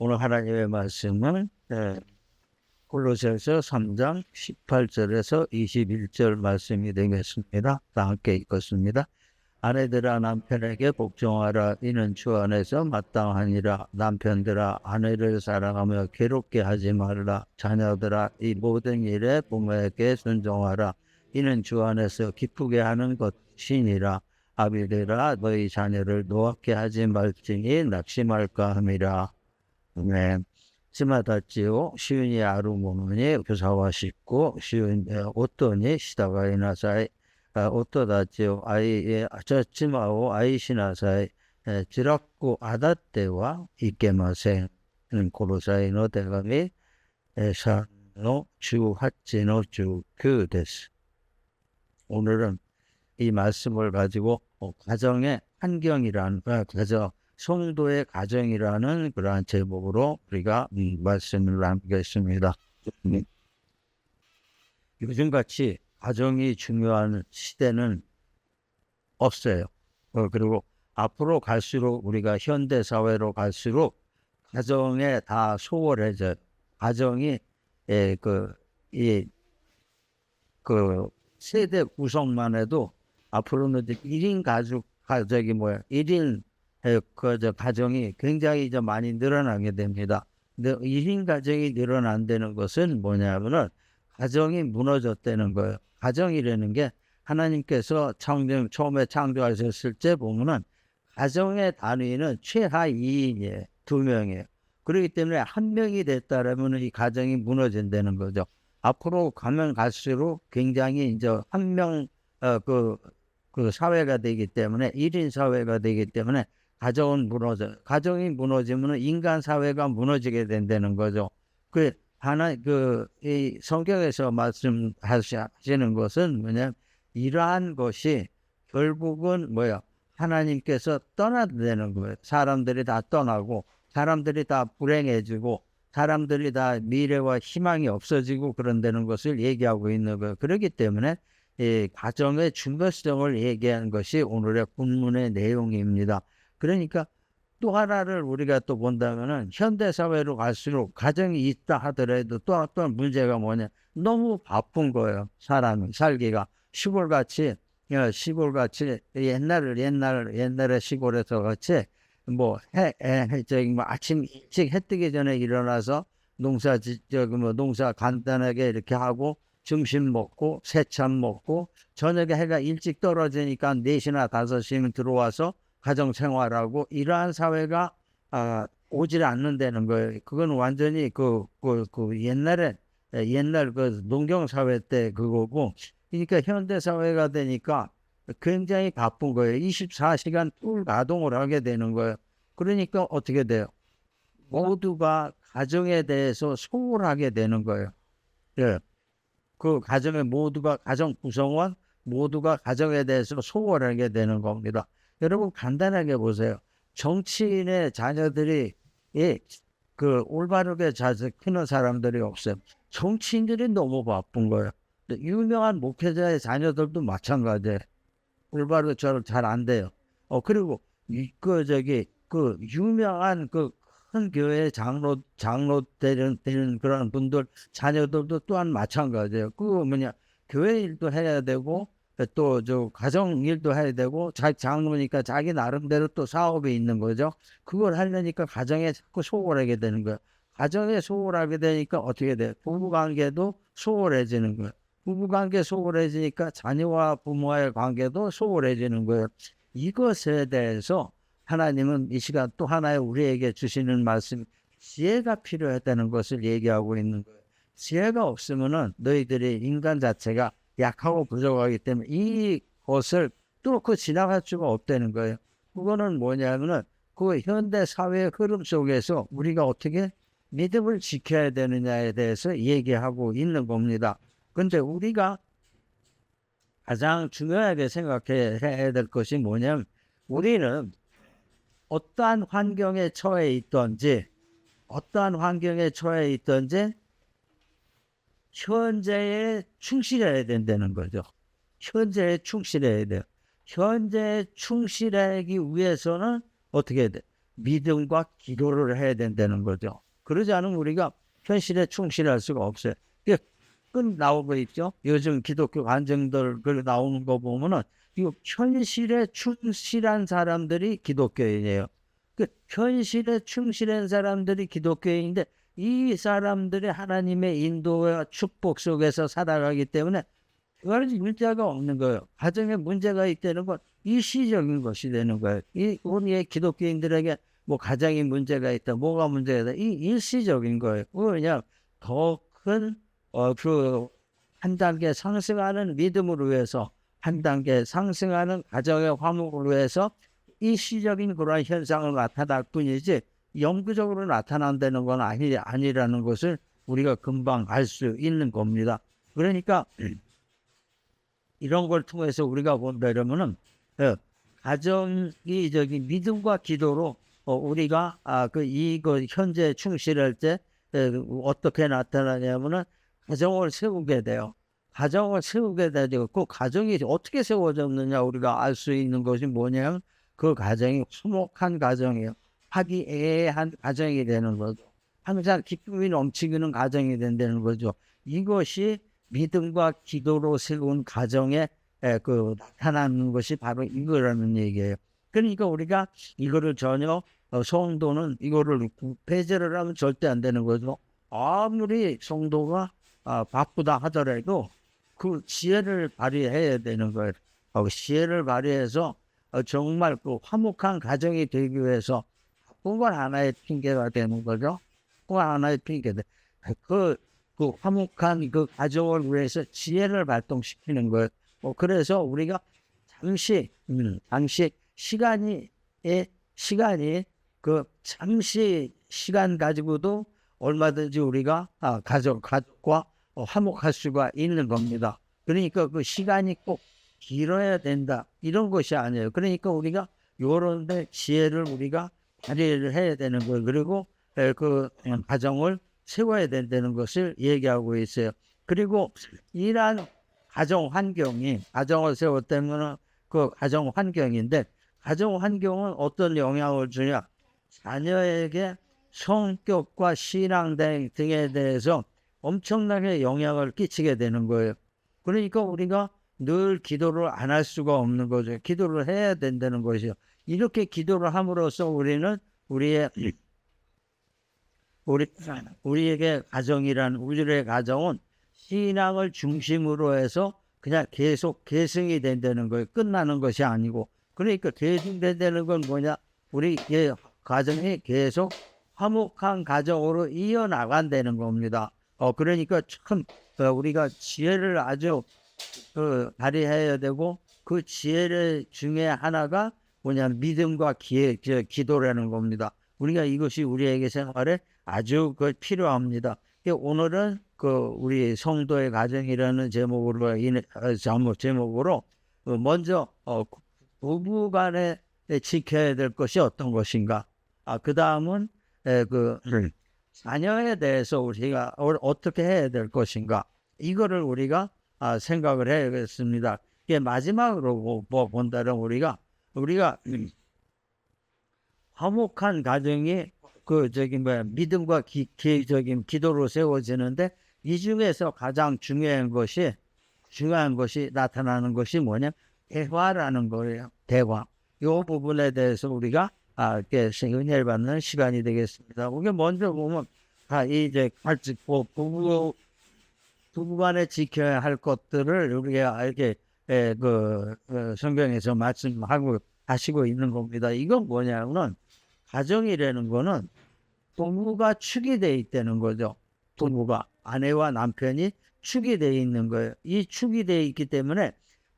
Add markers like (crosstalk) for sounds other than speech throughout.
오늘 하나님의 말씀은 예, 골로새서 3장 18절에서 21절 말씀이 되겠습니다. 다 함께 읽겠습니다. 아내들아 남편에게 복종하라. 이는 주 안에서 마땅하니라. 남편들아 아내를 사랑하며 괴롭게 하지 말라. 자녀들아 이 모든 일에 부모에게 순종하라. 이는 주 안에서 기쁘게 하는 것이니라. 아비들아 너희 자녀를 노랗게 하지 말지니 낙심할까 함이라 네. 시마다지요 시윤이 아루모노니 교사와 싶고 시윤 어떠니 시다가 이나사이 어떠다지요 아이의 아차치마오 아이시나사이 지락고 아다테와 이케마생 고로사이 노 대감이 에사노 주하치노 주그 데스 오늘은 이 말씀을 가지고 어, 가정의 환경이라는 아, 가정 성도의 가정이라는 그러한 제목으로 우리가 음, 말씀을 나누겠습니다. 음. 요즘같이 가정이 중요한 시대는 없어요. 어, 그리고 앞으로 갈수록 우리가 현대 사회로 갈수록 가정에 다 소홀해져. 가정이 예, 그, 이, 그 세대 구성만 해도 앞으로는 1인 가족, 가족이 뭐야, 1인 그저 가정이 굉장히 이제 많이 늘어나게 됩니다. 근데 1인 가정이 늘어난다는 것은 뭐냐면은 가정이 무너졌다는 거예요. 가정이라는 게 하나님께서 창조, 처음에 창조하셨을 때 보면은 가정의 단위는 최하 2인이에요. 두 명이에요. 그렇기 때문에 한 명이 됐다라면 이 가정이 무너진다는 거죠. 앞으로 가면 갈수록 굉장히 이제 한 명, 어, 그, 그 사회가 되기 때문에 1인 사회가 되기 때문에 가정은 무너져. 가정이 무너지면 인간 사회가 무너지게 된다는 거죠. 그 하나 그 이 성경에서 말씀하시는 것은 뭐냐 이러한 것이 결국은 뭐야 하나님께서 떠나되는 거예요. 사람들이 다 떠나고 사람들이 다 불행해지고 사람들이 다 미래와 희망이 없어지고 그런다는 것을 얘기하고 있는 거예요. 그렇기 때문에 이 가정의 중요성을 얘기하는 것이 오늘의 본문의 내용입니다. 그러니까 또 하나를 우리가 또 본다면은 현대 사회로 갈수록 가정이 있다 하더라도 또 어떤 문제가 뭐냐. 너무 바쁜 거예요 사람이 살기가. 시골같이 어, 시골같이 옛날을 옛날 옛날에 시골에서 같이 뭐해 저기 뭐 아침 일찍 해 뜨기 전에 일어나서 농사 지 저기 뭐 농사 간단하게 이렇게 하고 점심 먹고 새참 먹고 저녁에 해가 일찍 떨어지니까 4시나 5시면 들어와서 가정 생활하고 이러한 사회가 아, 오질 않는다는 거예요. 그건 완전히 그, 그, 그 옛날에 옛날 그 농경 사회 때 그거고 그러니까 현대 사회가 되니까 굉장히 바쁜 거예요. 24시간 풀 가동을 하게 되는 거예요. 그러니까 어떻게 돼요? 모두가 가정에 대해서 소홀하게 되는 거예요. 예. 그 가정의 모두가 가정 구성원 모두가 가정에 대해서 소홀하게 되는 겁니다. 여러분 간단하게 보세요. 정치인의 자녀들이 예, 그 올바르게 자주 크는 사람들이 없어요. 정치인들이 너무 바쁜 거예요. 유명한 목회자의 자녀들도 마찬가지예요. 올바르게 잘안 돼요. 어 그리고 그 저기 그 유명한 그 큰 교회 장로 장로 되는 되는 그런 분들 자녀들도 또한 마찬가지예요. 그거 뭐냐 교회 일도 해야 되고 또 저 가정 일도 해야 되고 자 장로니까 자기 나름대로 또 사업이 있는 거죠. 그걸 하려니까 가정에 자꾸 소홀하게 되는 거예요. 가정에 소홀하게 되니까 어떻게 돼? 부부 관계도 소홀해지는 거예요. 부부 관계 소홀해지니까 자녀와 부모와의 관계도 소홀해지는 거예요. 이것에 대해서 하나님은 이 시간 또 하나의 우리에게 주시는 말씀 지혜가 필요했다는 것을 얘기하고 있는 거예요. 지혜가 없으면은 너희들이 인간 자체가 약하고 부족하기 때문에 이것을 뚫고 지나갈 수가 없다는 거예요. 그거는 뭐냐면은 그 현대 사회의 흐름 속에서 우리가 어떻게 믿음을 지켜야 되느냐에 대해서 얘기하고 있는 겁니다. 근데 우리가 가장 중요하게 생각해야 될 것이 뭐냐면 우리는 어떠한 환경에 처해 있던지 어떠한 환경에 처해 있던지 현재에 충실해야 된다는 거죠. 현재에 충실해야 돼요. 현재에 충실하기 위해서는 어떻게 해야 돼? 믿음과 기도를 해야 된다는 거죠. 그러지 않으면 우리가 현실에 충실할 수가 없어요. 끝 나오고 있죠. 요즘 기독교 관정들 그 나오는 거 보면은 이거 현실에 충실한 사람들이 기독교인이에요. 그 현실에 충실한 사람들이 기독교인인데 이 사람들이 하나님의 인도와 축복 속에서 살아가기 때문에 그거는 문제가 없는 거예요. 가정에 문제가 있다는 건 일시적인 것이 되는 거예요. 이 우리의 기독교인들에게 뭐 가정에 문제가 있다, 뭐가 문제가 있다, 이 일시적인 거예요. 왜냐 더큰 어, 그, 한 단계 상승하는 믿음을 위해서, 한 단계 상승하는 가정의 화목을 위해서 일시적인 그러한 현상을 나타날 뿐이지, 영구적으로 나타난다는 건 아니, 아니라는 것을 우리가 금방 알 수 있는 겁니다. 그러니까, (clears throat) 이런 걸 통해서 우리가 본다 이러면은, 어, 가정이 저기 믿음과 기도로 어, 우리가 아, 그, 이, 그, 현재 충실할 때 에, 어떻게 나타나냐면은 가정을 세우게 돼요. 가정을 세우게 되고 그 가정이 어떻게 세워졌느냐 우리가 알 수 있는 것이 뭐냐면 그 가정이 화목한 가정이에요. 화기애애한 가정이 되는 거죠. 항상 기쁨이 넘치는 가정이 된다는 거죠. 이것이 믿음과 기도로 세운 가정에 에, 그 나타나는 것이 바로 이거라는 얘기예요. 그러니까 우리가 이거를 전혀 어, 성도는 이거를 배제를 하면 절대 안 되는 거죠. 아무리 성도가 아, 바쁘다 하더라도 그 지혜를 발휘해야 되는 거예요. 어, 지혜를 발휘해서 어, 정말 그 화목한 가정이 되기 위해서 그건 하나의 핑계가 되는 거죠. 그건 하나의 핑계다. 그, 그 화목한 그 가정을 위해서 지혜를 발동시키는 거예요. 어, 그래서 우리가 잠시, 음, 잠시 시간이, 예, 시간이 그 잠시 시간 가지고도 얼마든지 우리가 아, 가족, 가족과 어, 화목할 수가 있는 겁니다. 그러니까 그 시간이 꼭 길어야 된다. 이런 것이 아니에요. 그러니까 우리가 요런 데 지혜를 우리가 발휘를 해야 되는 거예요. 그리고 에, 그 음, 가정을 세워야 된다는 것을 얘기하고 있어요. 그리고 이러한 가정 환경이 가정을 세웠다면 그 가정 환경인데 가정 환경은 어떤 영향을 주냐? 자녀에게 성격과 신앙 등- 등에 대해서 엄청나게 영향을 끼치게 되는 거예요. 그러니까 우리가 늘 기도를 안 할 수가 없는 거죠. 기도를 해야 된다는 것이요. 이렇게 기도를 함으로써 우리는 우리의 우리 우리에게 가정이란 우리의 가정은 신앙을 중심으로 해서 그냥 계속 계승이 된다는 거예요. 끝나는 것이 아니고 그러니까 계승된다는 건 뭐냐? 우리의 가정이 계속 화목한 가정으로 이어나간다는 겁니다. 어, 그러니까 참, 어, 우리가 지혜를 아주, 그, 발휘해야 되고, 그 지혜를 중에 하나가 뭐냐, 믿음과 기회, 저, 기도라는 겁니다. 우리가 이것이 우리에게 생활에 아주 그 필요합니다. 그 오늘은 그, 우리 성도의 가정이라는 제목으로, 인해- 어, 제목, 제목으로, 어, 먼저, 어, 부부 간에 지켜야 될 것이 어떤 것인가. 아, 그 다음은, 에, 그, 자녀에 대해서 우리가 어- 어떻게 해야 될 것인가 이거를 우리가 아, 생각을 해야겠습니다. 마지막으로 보- 보- 본다면 우리가 우리가 음, 화목한 가정이 그 저기 뭐야 믿음과 기, 기 저기 기도로 세워지는데 이 중에서 가장 중요한 것이 중요한 것이 나타나는 것이 뭐냐 대화라는 거예요. 대화. 이 부분에 대해서 우리가 아, 은혜를 받는 시간이 되겠습니다. 우리 먼저 보면, 아, 이제, 같이, 부, 부부, 부부간에 지켜야 할 것들을 우리가 이렇게, 에, 그, 어, 성경에서 말씀하고 하시고 있는 겁니다. 이건 뭐냐면은, 가정이라는 거는 부부가 축이 돼 있다는 거죠. 부부가, 아내와 남편이 축이 돼 있는 거예요. 이 축이 돼 있기 때문에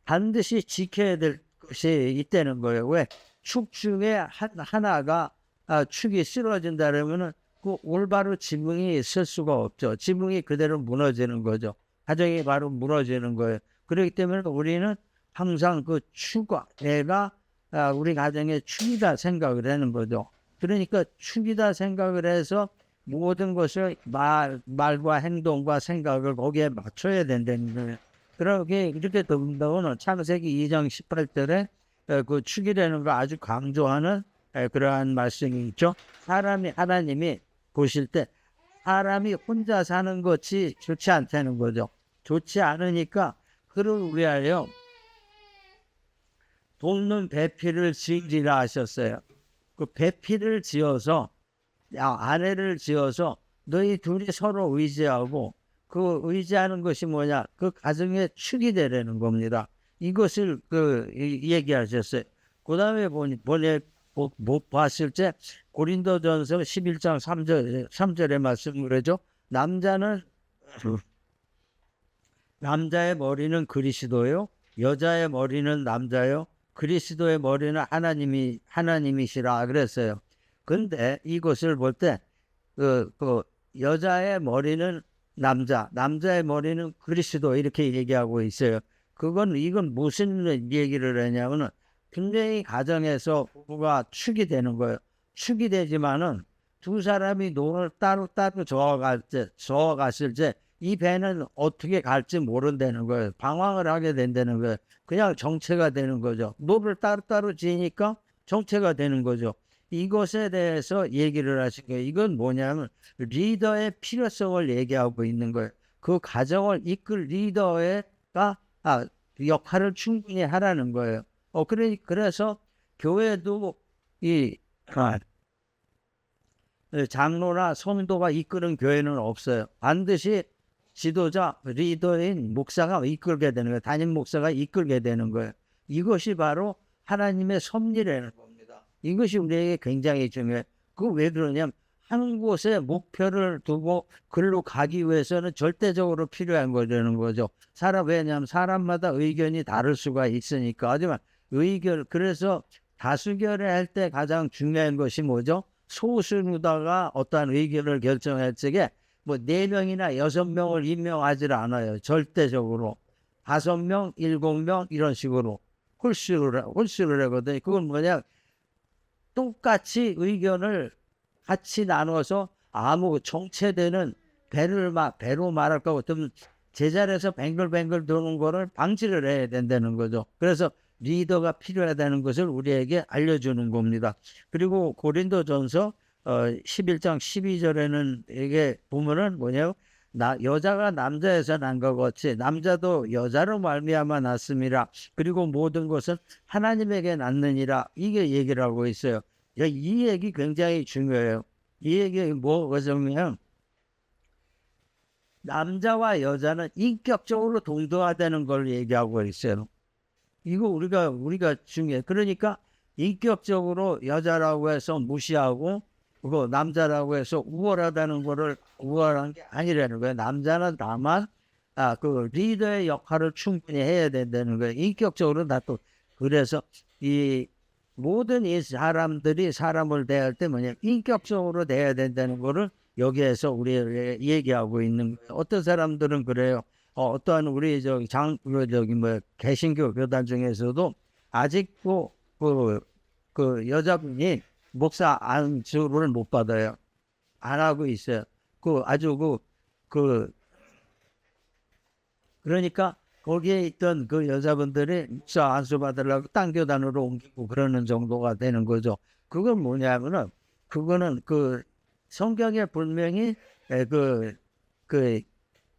반드시 지켜야 될 것이 있다는 거예요. 왜? 축 중에 한, 하나가 아, 축이 쓰러진다 그러면은 그 올바로 지붕이 있을 수가 없죠. 지붕이 그대로 무너지는 거죠. 가정이 바로 무너지는 거예요. 그렇기 때문에 우리는 항상 그 축과 내가 아, 우리 가정의 축이다 생각을 하는 거죠. 그러니까 축이다 생각을 해서 모든 것을 말, 말과 행동과 생각을 거기에 맞춰야 된다는 거예요. 그렇게 이렇게 된다고는 창세기 2장 18절에 에, 그 축이라는 걸 아주 강조하는 에, 그러한 말씀이 있죠. 사람이 하나님이 보실 때 사람이 혼자 사는 것이 좋지 않다는 거죠. 좋지 않으니까 그를 위하여 돕는 배필을 지으리라 하셨어요. 그 배필을 지어서 야, 아내를 지어서 너희 둘이 서로 의지하고 그 의지하는 것이 뭐냐? 그 가정의 축이 되라는 겁니다. 이것을 그 이- 얘기하셨어요. 그 다음에 보니 보내 못, 못 봤을 때 고린도전서 11장 3절 3절의 말씀을 하죠. 남자는 남자의 머리는 그리스도요. 여자의 머리는 남자요. 그리스도의 머리는 하나님이 하나님이시라 그랬어요. 근데 이것을 볼 때 그, 그 여자의 머리는 남자, 남자의 머리는 그리스도 이렇게 얘기하고 있어요. 그건 이건 무슨 얘기를 하냐면은 분명히 가정에서 부부가 축이 되는 거예요. 축이 되지만은 두 사람이 노를 따로 따로 저어갈 때, 저어갔을 때 이 배는 어떻게 갈지 모른다는 거예요. 방황을 하게 된다는 거예요. 그냥 정체가 되는 거죠. 노를 따로 따로 지니까 정체가 되는 거죠. 이것에 대해서 얘기를 하신 거예요. 이건 뭐냐면 리더의 필요성을 얘기하고 있는 거예요. 그 가정을 이끌 리더가 아, 역할을 충분히 하라는 거예요. 어, 그래, 그래서 교회도 이 아, 장로나 성도가 이끄는 교회는 없어요. 반드시 지도자, 리더인 목사가 이끌게 되는 거예요. 담임 목사가 이끌게 되는 거예요. 이것이 바로 하나님의 섭리라는 겁니다. 이것이 우리에게 굉장히 중요해요. 그왜 그러냐면 한 곳에 목표를 두고 글로 가기 위해서는 절대적으로 필요한 거라는 거죠. 사람 왜냐하면 사람마다 의견이 다를 수가 있으니까. 하지만 의견 그래서 다수결을 할 때 가장 중요한 것이 뭐죠? 소수누다가 어떠한 의견을 결정할 적에 뭐 네 명이나 여섯 명을 임명하지 않아요. 절대적으로 다섯 명, 일곱 명 이런 식으로 홀수를 홀수를 하거든요. 그건 뭐냐? 똑같이 의견을 같이 나눠서 아무 정체되는 배를 막 배로 말할 거 어떤 제자리에서 뱅글뱅글 도는 거를 방지를 해야 된다는 거죠. 그래서 리더가 필요하다는 것을 우리에게 알려주는 겁니다. 그리고 고린도전서 어, 11장 12절에는 이게 보면은 뭐냐요? 나 여자가 남자에서 난 것 같이 남자도 여자로 말미암아 났습니다. 그리고 모든 것은 하나님에게 났느니라 이게 얘기를 하고 있어요. 야, 이 얘기 굉장히 중요해요. 이 얘기 뭐냐면 남자와 여자는 인격적으로 동등하다는 걸 얘기하고 있어요. 이거 우리가 우리가 중요해. 그러니까 인격적으로 여자라고 해서 무시하고 그거 남자라고 해서 우월하다는 거를 우월한 게 아니라는 거예요. 남자는 다만 아 그 리더의 역할을 충분히 해야 된다는 거예요. 인격적으로 다또 그래서 이 모든 이 사람들이 사람을 대할 때 뭐냐 인격적으로 대해야 된다는 거를 여기에서 우리 얘기하고 있는 거예요. 어떤 사람들은 그래요. 어, 어떠한 우리 저기 장, 그 저기 뭐 개신교 교단 중에서도 아직도 그, 그 여자분이 목사 안수를 못 받아요. 안 하고 있어요. 그 아주 그, 그, 그러니까 거기에 있던 그 여자분들이 목사 안수 받으려고 딴 교단으로 옮기고 그러는 정도가 되는 거죠. 그건 뭐냐면은 그거는 그 성경에 분명히 에, 그, 그,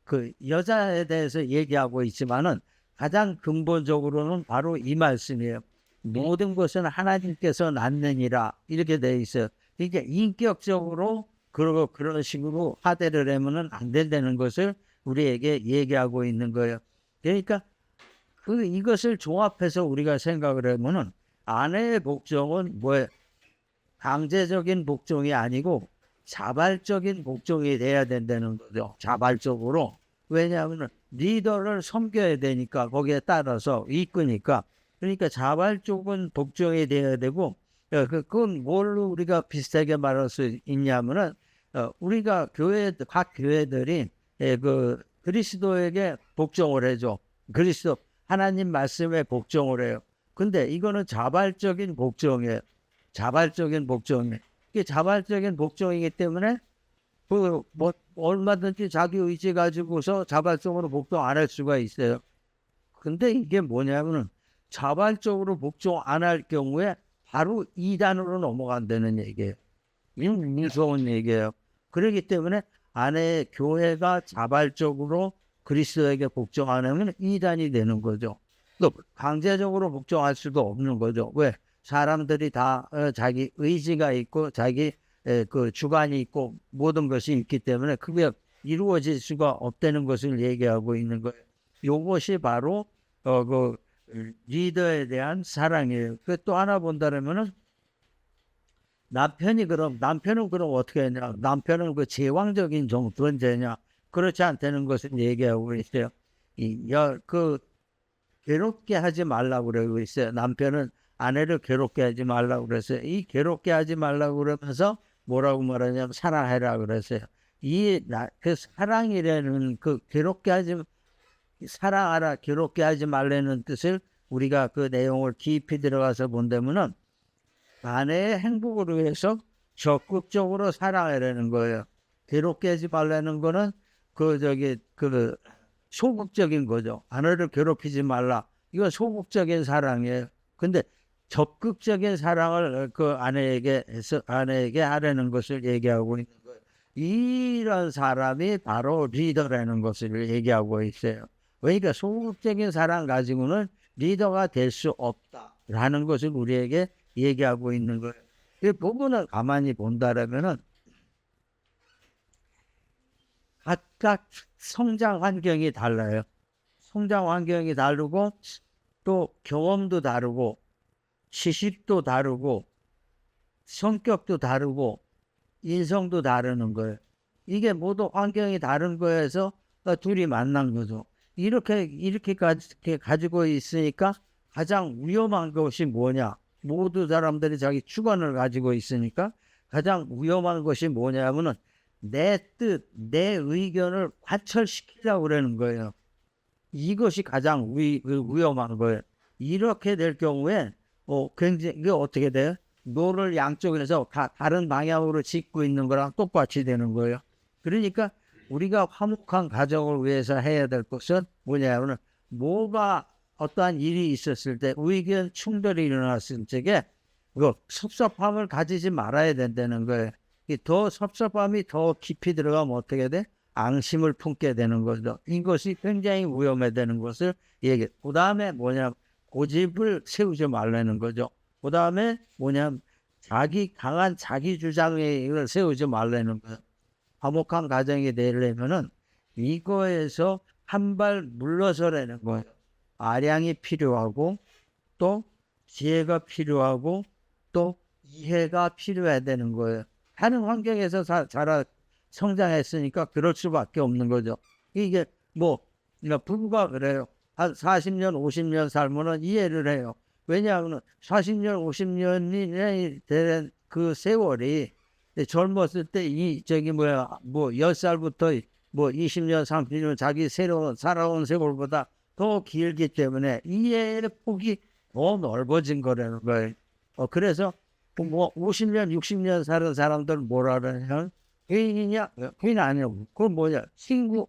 그 여자에 대해서 얘기하고 있지만은 가장 근본적으로는 바로 이 말씀이에요. 모든 것은 하나님께서 낳느니라 이렇게 돼 있어요. 인격적으로 그러고 그런 식으로 하대를 하면은 안 된다는 것을 우리에게 얘기하고 있는 거예요. 그러니까 그 이것을 종합해서 우리가 생각을 하면은 아내의 복종은 뭐 강제적인 복종이 아니고 자발적인 복종이 돼야 된다는 거죠. 자발적으로. 왜냐하면 리더를 섬겨야 되니까 거기에 따라서 이끄니까 그러니까 자발적인 복종이 돼야 되고 어, 그- 그건 뭘로 우리가 비슷하게 말할 수 있냐면은 어, 우리가 교회 각 교회들이 예, 그 그리스도에게 복종을 해줘 그리스도 하나님 말씀에 복종을 해요. 근데 이거는 자발적인 복종이에요. 자발적인 복종이에요. 자발적인 복종이기 때문에 그 뭐 얼마든지 자기 의지 가지고서 자발적으로 복종 안 할 수가 있어요. 근데 이게 뭐냐면은 자발적으로 복종 안 할 경우에 바로 이단으로 넘어간다는 얘기예요. 무서운 얘기예요. 그렇기 때문에 안에 교회가 자발적으로 그리스도에게 복종하면 이단이 되는 거죠. 또 강제적으로 복종할 수도 없는 거죠. 왜? 사람들이 다 어, 자기 의지가 있고 자기 에, 그 주관이 있고 모든 것이 있기 때문에 그게 이루어질 수가 없다는 것을 얘기하고 있는 거예요. 요것이 바로 어, 그 리더에 대한 사랑이에요. 그또 하나 본다면은 남편이 그럼 남편은 그럼 어떻게 했냐? 남편은 그 제왕적인 종 존재냐? 그렇지 않다는 것을 얘기하고 있어요. 이그 괴롭게 하지 말라고 그러고 있어요. 남편은 아내를 괴롭게 하지 말라고 그랬어요. 이 괴롭게 하지 말라고 그러면서 뭐라고 말하냐면 사랑해라 그랬어요. 이 그 사랑이라는 그 괴롭게 하지 사랑하라 괴롭게 하지 말라는 뜻을 우리가 그 내용을 깊이 들어가서 본다면은 아내의 행복을 위해서 적극적으로 사랑하라는 거예요. 괴롭게 하지 말라는 거는 그 저기 그 소극적인 거죠. 아내를 괴롭히지 말라. 이건 소극적인 사랑이에요. 근데 적극적인 사랑을 그 아내에게 아내에게 하라는 것을 얘기하고 있는 거예요. 이런 사람이 바로 리더라는 것을 얘기하고 있어요. 그러니까 소극적인 사랑 가지고는 리더가 될 수 없다라는 것을 우리에게 얘기하고 있는 거예요. 이 부분을 가만히 본다라면은 각각 성장 환경이 달라요. 성장 환경이 다르고 또 경험도 다르고 지식도 다르고 성격도 다르고 인성도 다르는 거예요. 이게 모두 환경이 다른 거에서 둘이 만난 거죠. 이렇게 이렇게 가지고 있으니까 가장 위험한 것이 뭐냐? 모두 사람들이 자기 주관을 가지고 있으니까 가장 위험한 것이 뭐냐면은 내 뜻, 내 의견을 관철시키려고 그러는 거예요. 이것이 가장 위, 그 위험한 거예요. 이렇게 될 경우에 어, 굉장히 이게 어떻게 돼요? 노를 양쪽에서 다 다른 방향으로 짓고 있는 거랑 똑같이 되는 거예요. 그러니까 우리가 화목한 가정을 위해서 해야 될 것은 뭐냐면 뭐가 어떠한 일이 있었을 때 의견 충돌이 일어났을 적에 그 섭섭함을 가지지 말아야 된다는 거예요. 더 섭섭함이 더 깊이 들어가면 어떻게 돼? 앙심을 품게 되는 거죠. 이것이 굉장히 위험해 되는 것을 얘기해. 그 다음에 뭐냐, 고집을 세우지 말라는 거죠. 그 다음에 뭐냐, 자기 강한 자기 주장을 세우지 말라는 거예요. 화목한 가정이 되려면은 이거에서 한 발 물러서라는 거예요. 아량이 필요하고 또 지혜가 필요하고 또 이해가 필요해야 되는 거예요. 하는 환경에서 자, 자라 성장했으니까 그럴 수밖에 없는 거죠. 이게 뭐 그러니까 부부가 그래요. 한 40년, 50년 살면은 이해를 해요. 왜냐하면 40년, 50년이 된 그 세월이 젊었을 때 이 저기 뭐야 뭐 10살부터 뭐 20년, 30년 자기 새로운 살아온 세월보다 더 길기 때문에 이해의 폭이 더 넓어진 거라는 거예요. 어, 그래서 뭐 50년, 60년 사는 사람들 뭐라 그러냐면 부인이냐? 부인 아니고 그건 뭐냐? 친구.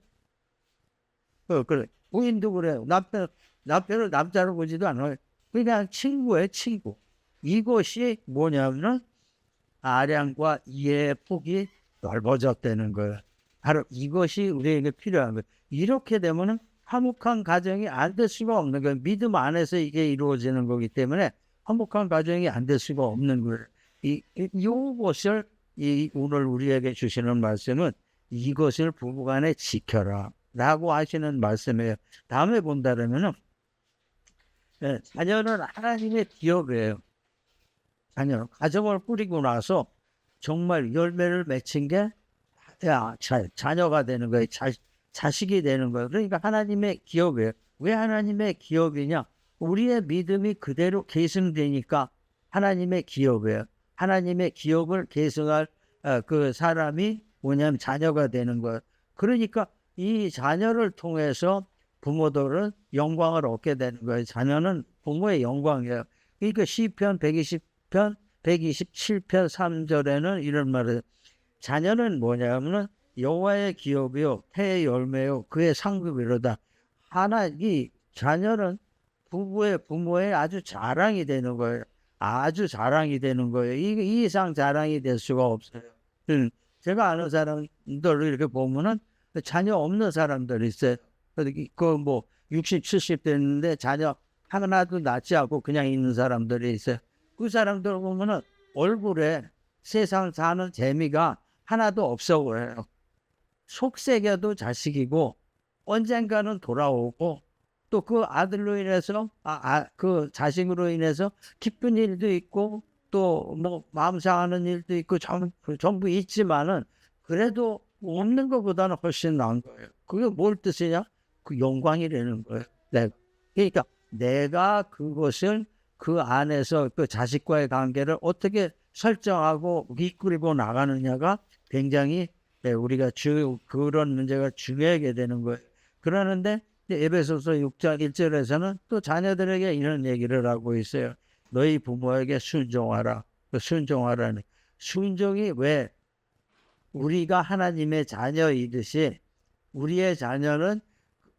어, 그래. 부인도 그래요. 남편, 남편을 남자로 보지도 않아요. 그냥 친구예요, 친구. 이것이 뭐냐면은 아량과 이해의 폭이 넓어졌다는 거예요. 바로 이것이 우리에게 필요한 거예요. 이렇게 되면은 화목한 가정이 안 될 수가 없는 거예요. 믿음 안에서 이게 이루어지는 거기 때문에 화목한 가정이 안 될 수가 없는 거예요. 이, 이, 이것을 이 오늘 우리에게 주시는 말씀은 이것을 부부간에 지켜라 라고 하시는 말씀이에요. 다음에 본다면은 예, 자녀는 하나님의 기업이에요. 자녀 가정을 꾸리고 나서 정말 열매를 맺힌 게 야, 자, 자녀가 되는 거예요. 자, 자식이 되는 거예요. 그러니까 하나님의 기업이에요. 왜 하나님의 기업이냐? 우리의 믿음이 그대로 계승되니까 하나님의 기업이에요. 하나님의 기업을 계승할 어, 그 사람이 뭐냐면 자녀가 되는 거예요. 그러니까 이 자녀를 통해서 부모들은 영광을 얻게 되는 거예요. 자녀는 부모의 영광이에요. 그러니까 시편 120 편 127편 3절에는 이런 말을 자녀는 뭐냐면은 여호와의 기업이요 태의 열매요 그의 상급이로다. 하나 이 자녀는 부부의 부모의 아주 자랑이 되는 거예요. 아주 자랑이 되는 거예요. 이, 이 이상 자랑이 될 수가 없어요. 음, 제가 아는 사람들을 이렇게 보면은 자녀 없는 사람들 있어요. 그뭐 60, 70 됐는데 자녀 하나도 낳지 않고 그냥 있는 사람들이 있어요. 그 사람들 보면은 얼굴에 세상 사는 재미가 하나도 없어 보여요. 속색여도 자식이고 언젠가는 돌아오고 또 그 아들로 인해서 아, 아, 그 자식으로 인해서 기쁜 일도 있고 또 뭐 마음 상하는 일도 있고 전, 그 전부 있지만은 그래도 없는 것보다는 훨씬 나은 거예요. 그게 뭘 뜻이냐? 그 영광이라는 거예요. 네. 그러니까 내가 그것을 그 안에서 그 자식과의 관계를 어떻게 설정하고 이끌고 나가느냐가 굉장히 네, 우리가 주, 그런 문제가 중요하게 되는 거예요. 그러는데 에베소서 6장 1절에서는 또 자녀들에게 이런 얘기를 하고 있어요. 너희 부모에게 순종하라. 그 순종하라는 순종이 왜 우리가 하나님의 자녀이듯이 우리의 자녀는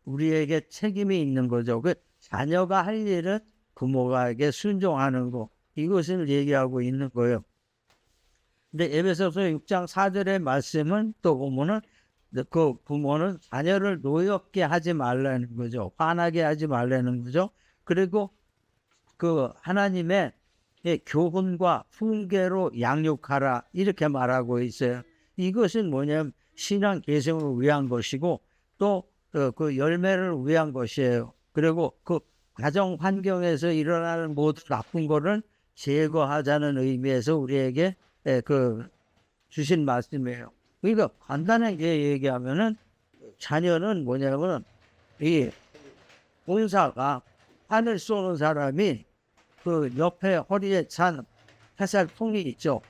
우리에게 책임이 있는 거죠. 그 자녀가 할 일은 부모에게 순종하는 거 이것을 얘기하고 있는 거예요. 근데 에베소서 6장 4절의 말씀은 또 보면은 그 부모는 자녀를 노엽게 하지 말라는 거죠. 화나게 하지 말라는 거죠. 그리고 그 하나님의 예, 교훈과 훈계로 양육하라 이렇게 말하고 있어요. 이것은 뭐냐면 신앙 계승을 위한 것이고 또 그 열매를 위한 것이에요. 그리고 그 가정 환경에서 일어나는 모든 나쁜 거를 제거하자는 의미에서 우리에게 예, 그 주신 말씀이에요. 그러니까 간단하게 얘기하면은 자녀는 뭐냐면 이 본사가 판을 쏘는 사람이 그 옆에 허리에 찬 화살통이 있죠.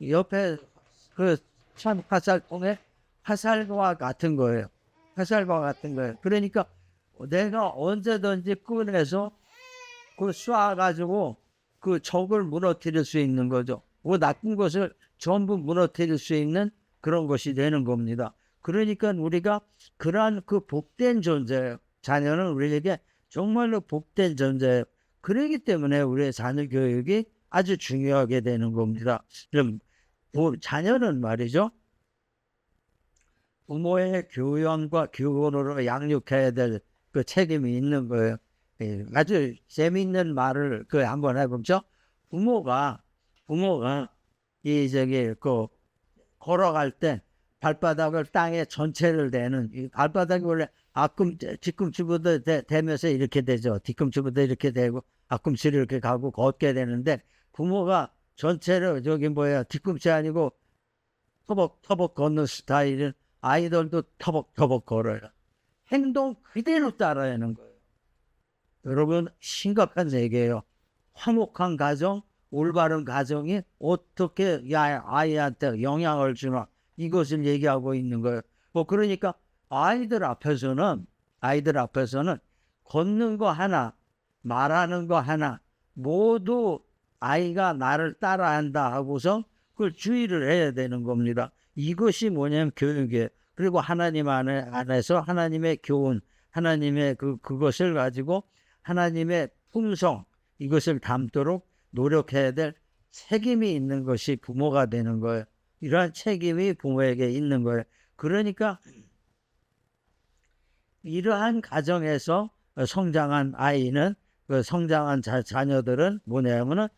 옆에 그 찬 화살통에 화살과 같은 거예요. 화살과 같은 거예요. 그러니까 내가 언제든지 꺼내서 그 쏴가지고 그 적을 무너뜨릴 수 있는 거죠. 그 나쁜 것을 전부 무너뜨릴 수 있는 그런 것이 되는 겁니다. 그러니까 우리가 그러한 그 복된 존재예요. 자녀는 우리에게 정말로 복된 존재예요. 그러기 때문에 우리의 자녀 교육이 아주 중요하게 되는 겁니다. 그럼 뭐 자녀는 말이죠. 부모의 교養과 교훈으로 양육해야 될 그 책임이 있는 거예요. 예, 아주 재미있는 말을 그 한번 해보죠. 부모가 부모가 이 저기 그 걸어갈 때 발바닥을 땅에 전체를 대는 이 발바닥이 원래 앞꿈 뒤꿈치부터 대, 대면서 이렇게 되죠. 뒤꿈치부터 이렇게 되고 앞꿈치를 이렇게 가고 걷게 되는데 부모가 전체를 저기 뭐야 뒤꿈치 아니고 터벅터벅 걷는 스타일은 아이들도 터벅터벅 걸어요. 행동 그대로 따라야 하는 거예요. 여러분 심각한 세계예요. 화목한 가정, 올바른 가정이 어떻게 야 아이한테 영향을 주나 이것을 얘기하고 있는 거예요. 뭐 그러니까 아이들 앞에서는 아이들 앞에서는 걷는 거 하나, 말하는 거 하나 모두 아이가 나를 따라한다 하고서 그걸 주의를 해야 되는 겁니다. 이것이 뭐냐면 교육이에요. 그리고 하나님 안에 안에서 하나님의 교훈, 하나님의 그 그것을 가지고 하나님의 품성 이것을 담도록 노력해야 될 책임이 있는 것이 부모가 되는 거예요. 이러한 책임이 부모에게 있는 거예요. 그러니까 이러한 가정에서 성장한 아이는 그 성장한 자, 자녀들은 뭐냐면은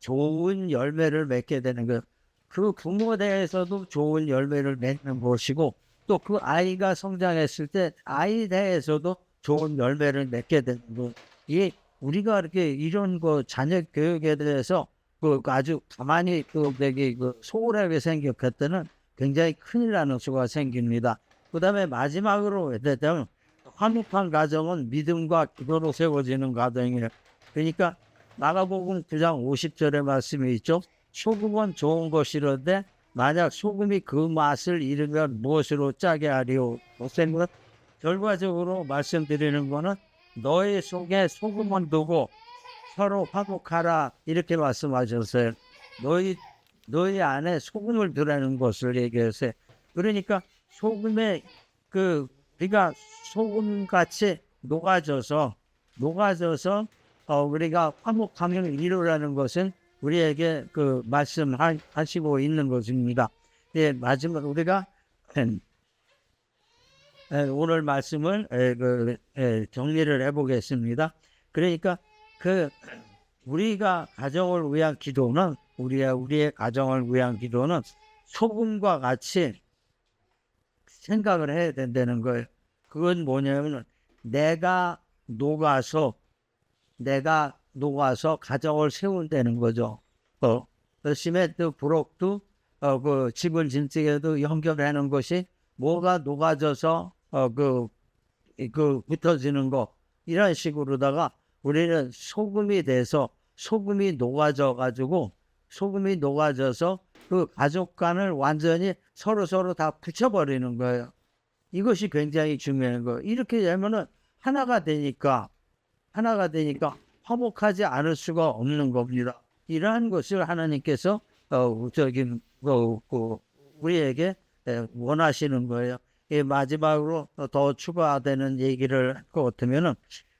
좋은 열매를 맺게 되는 거예요. 그 부모에 대해서도 좋은 열매를 맺는 것이고 또 그 아이가 성장했을 때 아이 대해서도 좋은 열매를 맺게 되는 거. 이게 우리가 이렇게 이런 그 자녀 교육에 대해서 그 아주 가만히 그 되게 그 소홀하게 생각했더는 굉장히 큰일 나는 수가 생깁니다. 그 다음에 마지막으로 되면 화목한 가정은 믿음과 기도로 세워지는 가정이에요. 그러니까 마가복음 9장 50절의 말씀이 있죠. 소금은 좋은 것이로되 만약 소금이 그 맛을 잃으면 무엇으로 짜게 하리오. 못된 것 결과적으로 말씀드리는 거는 너희 속에 소금은 두고 서로 화목하라 이렇게 말씀하셨어요. 너희 너희 안에 소금을 두라는 것을 얘기했어요. 그러니까 소금에 그 우리가 소금 같이 녹아져서 녹아져서 어, 우리가 화목함을 이루라는 것은 우리에게 그 말씀하시고 있는 것입니다. 예, 마지막 우리가 (clears throat) 예, 오늘 말씀을 예, 그, 예, 정리를 해보겠습니다. 그러니까 그 우리가 가정을 위한 기도는 우리의 우리의 가정을 위한 기도는 소금과 같이 생각을 해야 된다는 거예요. 그건 뭐냐면 내가 녹아서 내가 녹아서 가정을 세운다는 거죠. 어, 그 시멘트 브록도 어, 그 집을 짓기에도 연결하는 것이 뭐가 녹아져서 어, 그, 그 붙어지는 거 이런 식으로다가 우리는 소금이 돼서 소금이 녹아져 가지고 소금이 녹아져서 그 가족 간을 완전히 서로 서로 다 붙여버리는 거예요. 이것이 굉장히 중요한 거예요. 이렇게 되면은 하나가 되니까 하나가 되니까 화목하지 않을 수가 없는 겁니다. 이러한 것을 하나님께서 어 저기 그, 그 우리에게 에, 원하시는 거예요. 이 마지막으로 더 추가되는 얘기를 할 것 같으면은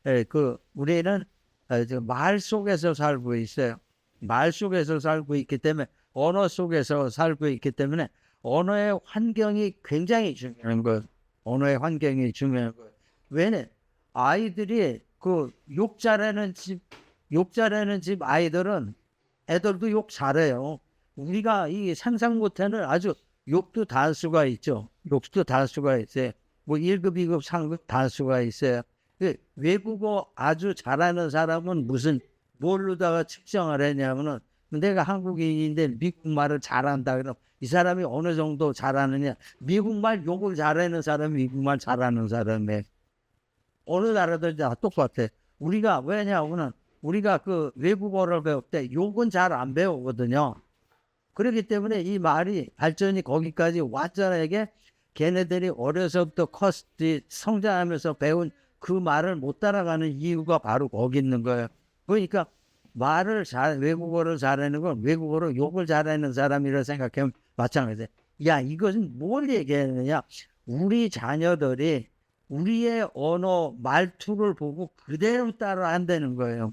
에, 그 우리는 에, 저말 속에서 살고 있어요. 말 속에서 살고 있기 때문에 언어 속에서 살고 있기 때문에 언어의 환경이 굉장히 중요한 거예요. 언어의 환경이 중요한 거예요. 왜냐 아이들이 그 욕 잘하는 집, 욕 잘하는 집 아이들은 애들도 욕 잘해요. 우리가 이 상상 못하는 아주 욕도 다할 수가 있죠. 욕도 다할 수가 있어요. 뭐 1급, 2급, 3급 다할 수가 있어요. 그 외국어 아주 잘하는 사람은 무슨 뭘로다가 측정을 했냐면은 내가 한국인인데 미국 말을 잘한다 그럼 이 사람이 어느 정도 잘하느냐 미국 말 욕을 잘하는 사람이 미국 말 잘하는 사람에 어느 나라든 다 똑같아 우리가 왜냐하면은 우리가 그 외국어를 배울 때 욕은 잘 안 배우거든요 그렇기 때문에 이 말이 발전이 거기까지 완전하게 걔네들이 어려서부터 커스트 성장하면서 배운 그 말을 못 따라가는 이유가 바로 거기 있는 거예요 그러니까 말을 잘 외국어를 잘하는 건 외국어로 욕을 잘하는 사람이라 생각하면 마찬가지야. 야 이것은 뭘 얘기하느냐? 우리 자녀들이 우리의 언어 말투를 보고 그대로 따라 한다는 거예요.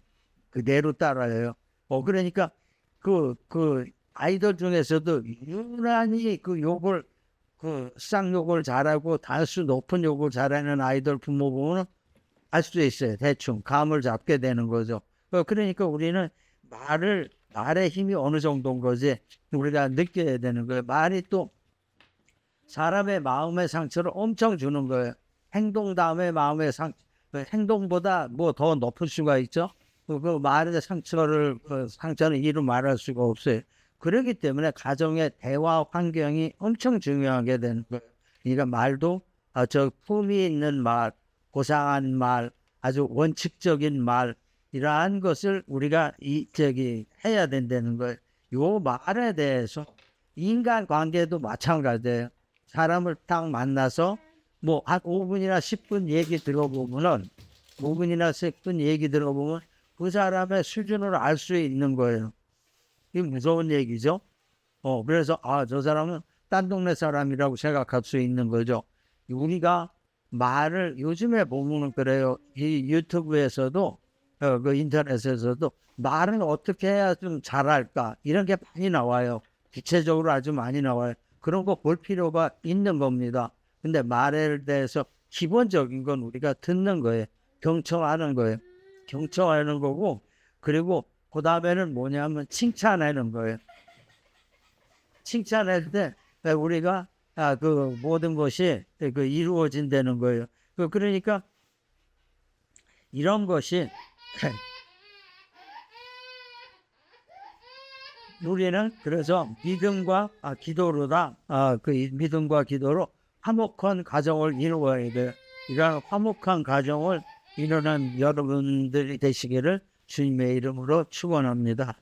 그대로 따라해요. 어 그러니까 그그 아이들 중에서도 유난히 그 욕을 그 쌍욕을 잘하고 단수 높은 욕을 잘하는 아이들 부모 보면 알 수 있어요. 대충 감을 잡게 되는 거죠. 어, 그러니까 우리는 말을 말의 힘이 어느 정도인 거지 우리가 느껴야 되는 거예요. 말이 또 사람의 마음의 상처를 엄청 주는 거예요. 행동 다음에 마음의 상그 행동보다 뭐 더 높을 수가 있죠. 그, 그 말의 상처를 그 상처는 이루 말할 수가 없어요. 그렇기 때문에 가정의 대화 환경이 엄청 중요하게 되는 거예요. 그러니까 말도 아, 저 품이 있는 말, 고상한 말, 아주 원칙적인 말 이러한 것을 우리가 이 저기 해야 된다는 거예요. 요 말에 대해서 인간 관계도 마찬가지예요. 사람을 딱 만나서 뭐 한 5분이나 10분 얘기 들어보면은 5분이나 10분 얘기 들어보면 그 사람의 수준을 알 수 있는 거예요. 이게 무서운 얘기죠. 어 그래서 아 저 사람은 딴 동네 사람이라고 생각할 수 있는 거죠. 우리가 말을 요즘에 보면은 그래요. 이 유튜브에서도 어, 그 인터넷에서도 말은 어떻게 해야 좀 잘할까 이런 게 많이 나와요. 구체적으로 아주 많이 나와요. 그런 거 볼 필요가 있는 겁니다. 근데 말에 대해서 기본적인 건 우리가 듣는 거예요. 경청하는 거예요. 경청하는 거고 그리고 그 다음에는 뭐냐면 칭찬하는 거예요. 칭찬할 때 우리가 아, 그 모든 것이 그 이루어진다는 거예요. 그 그러니까 이런 것이 (clears throat) 우리는 그래서 믿음과 아, 기도로다 아, 그 이- 믿음과 기도로 화목한 가정을 이루어야 돼. 이런 화목한 가정을 이루는 여러분들이 되시기를 주님의 이름으로 축원합니다.